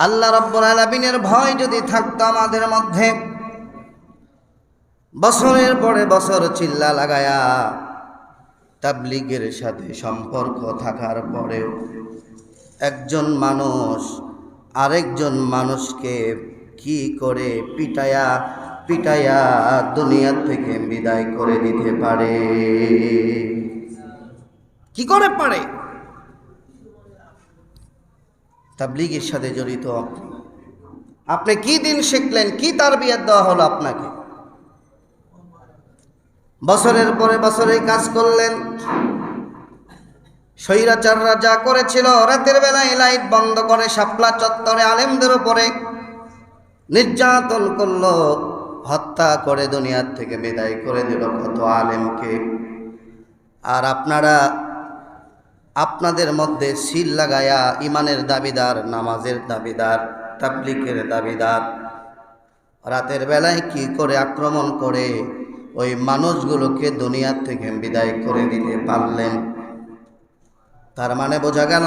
আল্লাহ রব্বুল আলমিনের ভয় যদি থাকতো আমাদের মধ্যে, বছরের পরে বছর চিল্লা লাগায়া তাবলিগের সাথে সম্পর্ক থাকার পরেও একজন মানুষ আরেকজন মানুষকে কি করে পিটায়া পিটায়া দুনিয়ার থেকে বিদায় করে দিতে পারে? কি করে পারে? তাবলিগের সাথে জড়িত আপনি। আপনি কি দিন শিখলেন, কি তার বিয়ে দেওয়া হলো আপনাকে? বছরের পরে বছরে কাজ করলেন। স্বৈরাচাররা যা করেছিল, রাতের বেলায় লাইট বন্ধ করে শাপলা চত্বরে আলেমদের উপরে নির্যাতন করল, হত্যা করে দুনিয়ার থেকে বিদায় করে দিল কত আলেমকে। আর আপনারা আপনাদের মধ্যে শিল লাগায়া ইমানের দাবিদার, নামাজের দাবিদার তাবলিকের দাবিদার। রাতের বেলায় কি করে আক্রমণ করে ওই মানুষগুলোকে দুনিয়ার থেকে বিদায় করে দিতে পারলেন? তার মানে বোঝা গেল,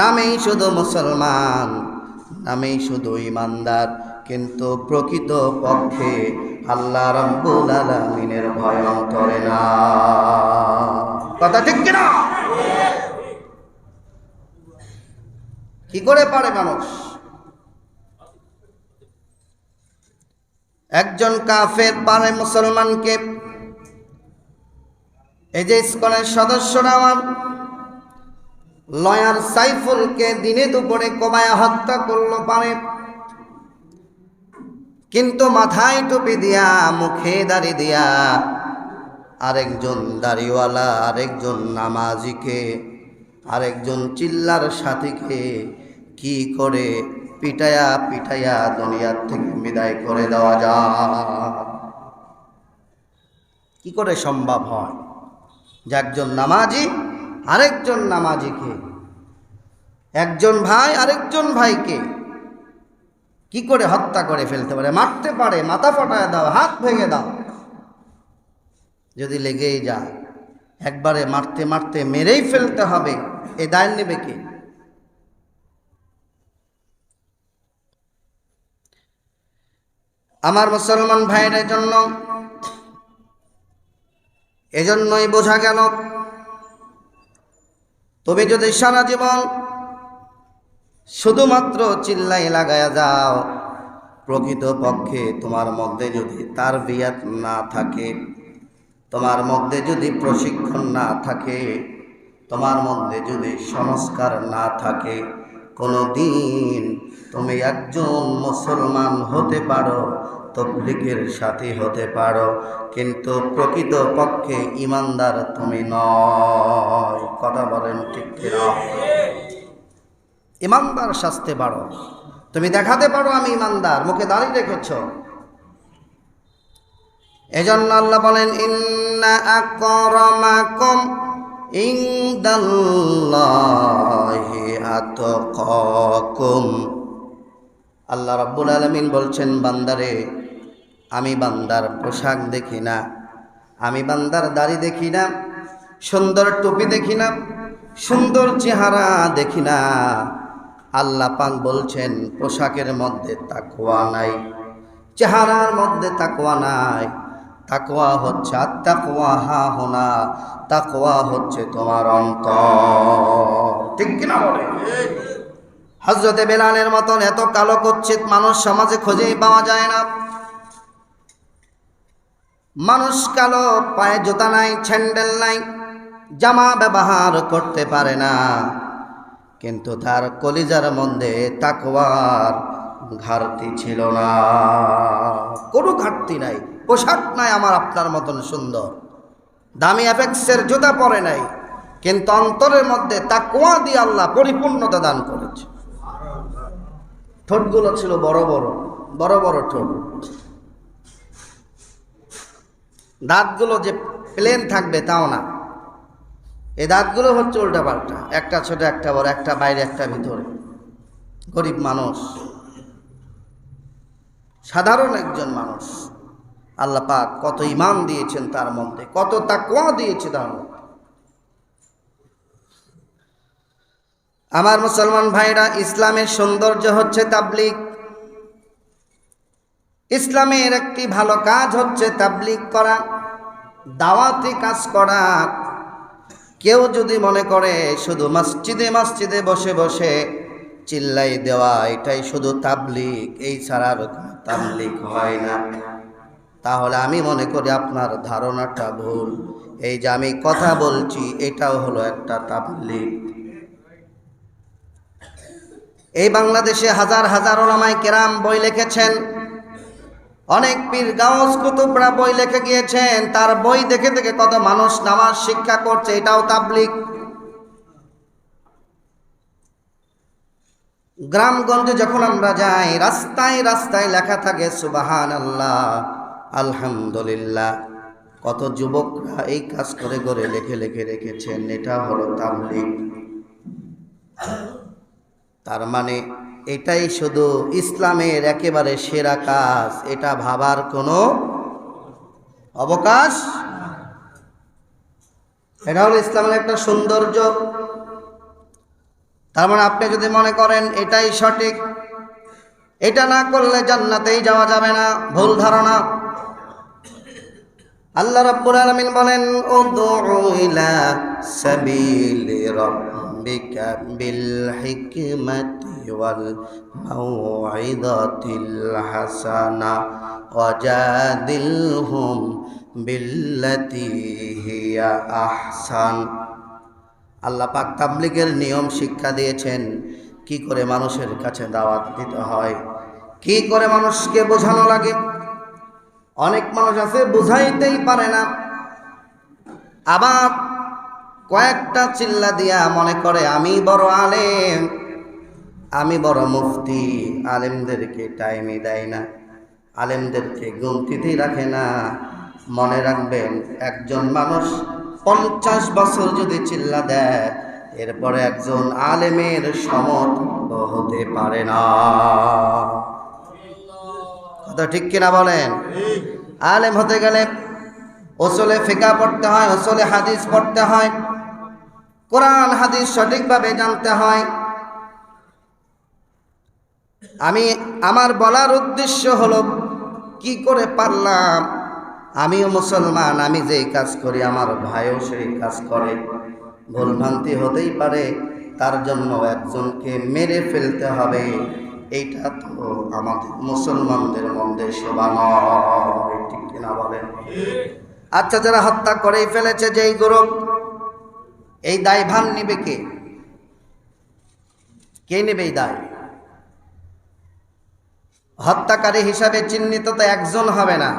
নামেই শুধু মুসলমান, নামেই শুধু ইমানদার কিন্তু প্রকৃত পক্ষে আল্লাহ রব্বুল আলমিনের ভয় অন্তরে না। কথা ঠিক কিনা? কি করে পারে মানুষ? একজন কাফের পারে মুসলমানকে। এই যে ইস্কনের সদস্যরা আমার, লয়ার সাইফুলকে দিনে দুপুরে কমায়া হত্যা করল পারে। কিন্তু মাথায় টুপি দিয়া, মুখে দাড়ি দিয়া, আরেকজন দাড়িওয়ালা, আরেকজন নামাজিকে আরেকজন চিল্লার সাথীকে কি করে পিটায়া পিটায়া দুনিয়ার থেকে বিদায় করে দেওয়া যায়? কি করে সম্ভব হয় যে একজন নামাজি আরেকজন নামাজিকে, একজন ভাই আরেকজন ভাইকে কি করে হত্যা করে ফেলতে পারে? মারতে পারে, মাথা ফাটায় দাও, হাত ভেঙে দাও। যদি লেগেই যায়, একবারে মারতে মারতে মেরেই ফেলতে হবে। এ দায় নেবে কে? আমার মুসলমান ভাইয়ের জন্য এজন্যই বোঝা গেল, তুমি যদি সারা জীবন শুধুমাত্র চিল্লাই লাগায়া যাও প্রকৃত পক্ষে তোমার মধ্যে যদি তার বিয়াত না থাকে, তোমার মধ্যে যদি প্রশিক্ষণ না থাকে তোমার মধ্যে যদি সংস্কার না থাকে কোনো দিন তুমি একজন মুসলমান হতে পারো, তবলিগের সাথী হতে পারো, কিন্তু প্রকৃত পক্ষে ইমানদার তুমি নয়। কথা বলেন ঠিক ইমানদার শাস্তে পারো। তুমি দেখাতে পারো আমি ইমানদার, মুখে দাঁড়িয়ে রেখেছ। এজন্য আল্লাহ বলেন, ইন্না আকরামাকুম ইনদাল্লাহি আতকাকুম। আল্লাহ রাব্বুল আলামিন বলছেন, বান্দারে, আমি বান্দার পোশাক দেখি না, আমি বান্দার দাড়ি দেখি না, সুন্দর টুপি দেখি না, সুন্দর চেহারা দেখি না। আল্লাহ পাক বলছেন, পোশাকের মধ্যে তাকওয়া নাই, চেহারার মধ্যে তাকওয়া নাই। তাকওয়া হচ্ছে আত্মাকওয়া, হা হোনা তাকোয়া হচ্ছে তোমার অন্ত ঠিক কিনা বলে? হজরতে বেলালের মতন এত কালো কচ্ছিত মানুষ সমাজে খুঁজেই পাওয়া যায় না। মানুষ কালো, পায়ে জুতা নাই, স্যান্ডেল নাই, জামা ব্যবহার করতে পারে না। কিন্তু তার কলিজার মধ্যে তাকওয়ার ঘাটতি ছিল না। কোনো ঘাটতি নাই। পোশাক নাই আমার আপনার মতন সুন্দর। দামি অ্যাপেক্সের জুতা পরে নাই, কিন্তু অন্তরের মধ্যে তাকওয়া দিয়ে আল্লাহ পরিপূর্ণতা দান করেছে। ঠোঁটগুলো ছিল বড় বড় বড় বড় ঠোঁট। দাঁতগুলো যে প্লেন থাকবে তাও না। এই দাঁতগুলো হচ্ছে উল্টা পাল্টা, একটা ছোট, একটা বড়, একটা বাইরে, একটা ভিতরে। গরিব মানুষ, সাধারণ একজন মানুষ। আল্লাহ পাক কত ইমান দিয়েছেন তার মধ্যে, কত তাকওয়া দিয়েছে তার মধ্যে। আমার মুসলমান ভাইরা, ইসলামের সৌন্দর্য হচ্ছে তাবলিক ইসলামের একটি ভালো কাজ হচ্ছে তাবলিক করা, দাওয়াতি কাজ করা। কেউ যদি মনে করে শুধু মসজিদে মসজিদে বসে বসে চিল্লাই দেওয়া, এটাই শুধু তাবলিক এই ছাড়ার কোনো তাবলিক হয় না। তাহলে আমি মনে করি আপনার ধারণাটা ভুল। এই যে আমি কথা বলছি, এটাও হলো একটা তাবলিক এই বাংলাদেশে হাজার হাজার ওলামায় কেরাম বই লিখেছেন। অনেক পীর গাউস কুতুবরা বই লিখে গিয়েছেন। তার বই দেখে দেখে কত মানুষ নামাজ শিক্ষা করছে, এটাও তাবলিক গ্রামগঞ্জে যখন আমরা যাই, রাস্তায় রাস্তায় লেখা থাকে সুবাহান আল্লাহ আলহামদুলিল্লাহ। কত যুবকরা এই কাজ করে করে লেখে লেখে রেখেছেন, এটা হলো তাবলিক তার মানে এটাই শুধু ইসলামের একেবারে সেরা কাজ, এটা ভাবার কোনো অবকাশ? এটা হলো ইসলামের একটা সৌন্দর্য। তার মানে আপনি যদি মনে করেন এটাই সঠিক, এটা না করলে জান্নাতেই যাওয়া যাবে না, ভুল ধারণা। আল্লাহ রাব্বুল আলামিন বলেন, উদউ ইলা সাবিলি রাব্বিকা বিল হিকমাতি ওয়াল মাউইদাতিল হাসানা ওয়াজাদিলহুম বিল্লাতি হিয়া আহসান। আল্লাহ পাক তাবলিগের নিয়ম শিক্ষা দিয়েছেন, কি করে মানুষের কাছে দাওয়াত দিতে হয়, কি করে মানুষকে বোঝানো লাগে। অনেক মানুষ আছে, বুঝাইতেই পারে না। আবার কয়েকটা চিল্লা দিয়া মনে করে, আমি বড় আলেম, আমি বড় মুফতি, আলেমদেরকে টাইমই দেয় না, আলেমদেরকে গুনতিতেই রাখে না। মনে রাখবেন, একজন মানুষ পঞ্চাশ বছর যদি চিল্লা দেয়, এরপরে একজন আলেমের সমর্থ হতে পারে না। কথা ঠিক কিনা বলেন? আলেম হতে গেলে ওসলে ফিকা পড়তে হয়, ওসলে হাদিস পড়তে হয়, কোরআন, হাদিস সঠিকভাবে জানতে হয়। আমি, আমার বলার উদ্দেশ্য হলো, কি করে পারলাম? আমিও মুসলমান, আমি যেই কাজ করি, আমার ভাইও সেই কাজ করে। ভুলভ্রান্তি হতেই পারে, তার জন্য একজনকে মেরে ফেলতে হবে। এইটা তো আমাদের মুসলমানদের মধ্যে শোভা নয়, ঠিক বলেন? আচ্ছা যারা হত্যা করেই ফেলেছে যেই গৌরব এই দায় ভান নিবে কে? কে নেবে এই দায়? হত্যাকারী হিসাবে চিহ্নিত তো একজন হবে না।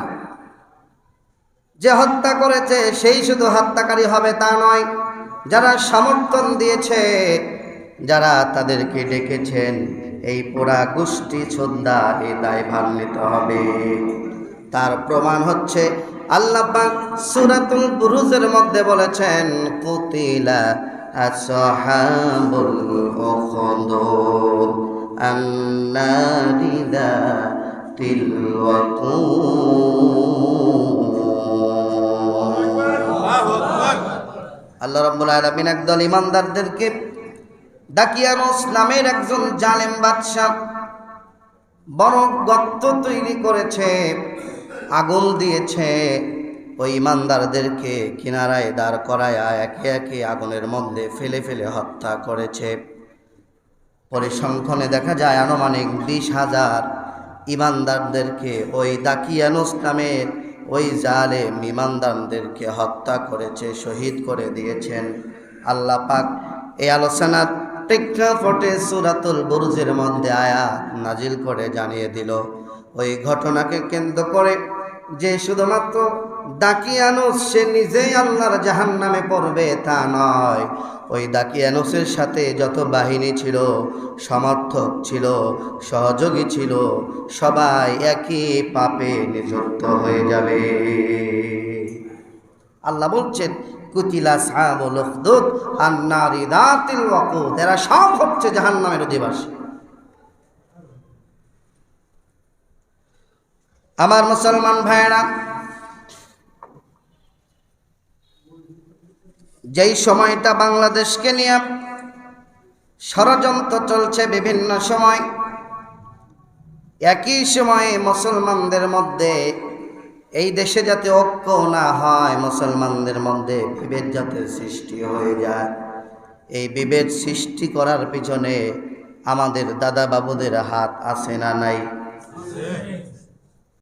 যে হত্যা করেছে, সেই শুধু হত্যাকারী হবে তা নয়, যারা সমর্থন দিয়েছে, যারা তাদেরকে ডেকেছেন এই পোড়া গোষ্ঠী শ্রদ্ধা এই দায়ভার নিতে হবে। তার প্রমাণ হচ্ছে আল্লাহ পাক সূরাতুল বুরুজের মধ্যে বলেছেন কুতিলা আসহাবুল উখদুদ যাতিল ওয়াকুদ। আল্লাহ রাব্বুল আলামিন একদল ইমানদারদেরকে দাকিয়ানোস নামের একজন জালেম বাদশাহ বড় গর্ত তৈরি করেছে আগুন দিয়েছে। ওই ইমানদারদেরকে কিনারায় দাঁড় করায় একে একে আগুনের মধ্যে ফেলে ফেলে হত্যা করেছে। পরিসংখ্যানে দেখা যায় আনুমানিক বিশ হাজার ইমানদারদেরকে ওই দাকিয়ানুস নামের ওই জালে ইমানদারদেরকে হত্যা করেছে, শহীদ করে দিয়েছেন। আল্লাহ পাক এই আলোচনার প্রেক্ষাপটে সুরাতুল বুরুজের মধ্যে আয়াত নাজিল করে জানিয়ে দিল। ওই ঘটনাকে কেন্দ্র করে যে শুধুমাত্র দাকিয়ানুস সে নিজেই আল্লাহর জাহান নামে পড়বে তা নয়, ওই দাকিয়ানুসের সাথে যত বাহিনী ছিল, সমর্থক ছিল, সহযোগী ছিল, সবাই একই পাপে নিযুক্ত হয়ে যাবে। আল্লাহ বলছেন কুতিলা সাহাবুল উখদুদ আন্নারি দাতিল ওয়াকুদ। এরা সব হচ্ছে জাহান্নামের অধিবাসী। আমার মুসলমান ভাইয়েরা, যেই সময়টা বাংলাদেশকে নিয়ে ষড়যন্ত্র চলছে বিভিন্ন সময়, একই সময়ে মুসলমানদের মধ্যে এই দেশে যাতে ঐক্য না হয়, মুসলমানদের মধ্যে বিভেদ যাতে সৃষ্টি হয়ে যায়। এই বিভেদ সৃষ্টি করার পিছনে আমাদের দাদা বাবুদের হাত আছে না নাই?